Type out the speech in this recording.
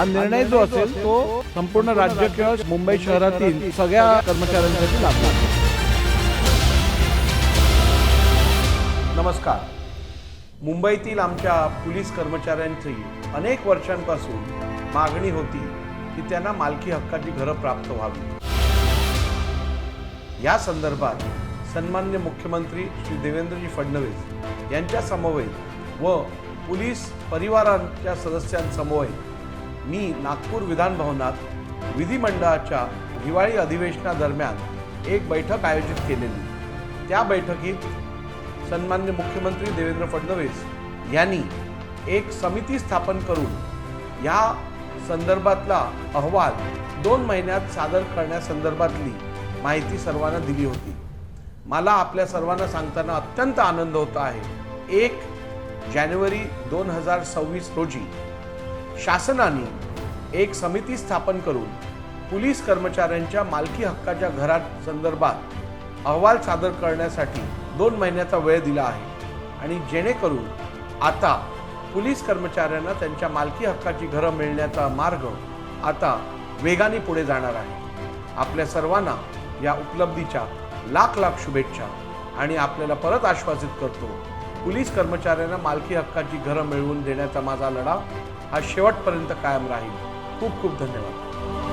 हा निर्णय जो असेल तो संपूर्ण राज्य किंवा मुंबई शहरातील सगळ्या कर्मचाऱ्यांसाठी लागू नमस्कार. मुंबईतील आमच्या पोलीस कर्मचाऱ्यांची अनेक वर्षांपासून मागणी होती की त्यांना मालकी हक्काची घरं प्राप्त व्हावी. या संदर्भात सन्मान्य मुख्यमंत्री श्री देवेंद्रजी फडणवीस यांच्या समवेत व पोलीस परिवारांच्या सदस्यांसमवेत मी नागपूर विधान भवनात विधिमंडळाच्या हिवाळी अधिवेशनादरम्यान एक बैठक आयोजित केलेली. त्या बैठकीत सन्मान्य मुख्यमंत्री देवेंद्र फडणवीस यांनी एक समिती स्थापन करून या संदर्भातला अहवाल दोन महिन्यात सादर करण्यासंदर्भातली माहिती सर्वांना दिली होती. मला आपल्या सर्वांना सांगताना अत्यंत आनंद होत आहे. एक जानेवारी दोन हजार सव्वीस रोजी शासनाने एक समिती स्थापन करून पोलीस कर्मचाऱ्यांच्या मालकी हक्काच्या घरात संदर्भात अहवाल सादर करण्यासाठी दोन महिन्याचा वेळ दिला आहे. आणि जेणेकरून आता पोलीस कर्मचाऱ्यांना त्यांच्या मालकी हक्काची घरं मिळण्याचा मार्ग आता वेगाने पुढे जाणार आहे. आपल्या सर्वांना या उपलब्धीच्या लाख लाख शुभेच्छा. आणि आपल्याला परत आश्वासित करतो पोलीस कर्मचाऱ्यांना मालकी हक्काची घरं मिळवून देण्याचा माझा लढा हा शेवटपर्यंत कायम राहील. खूप खूप धन्यवाद.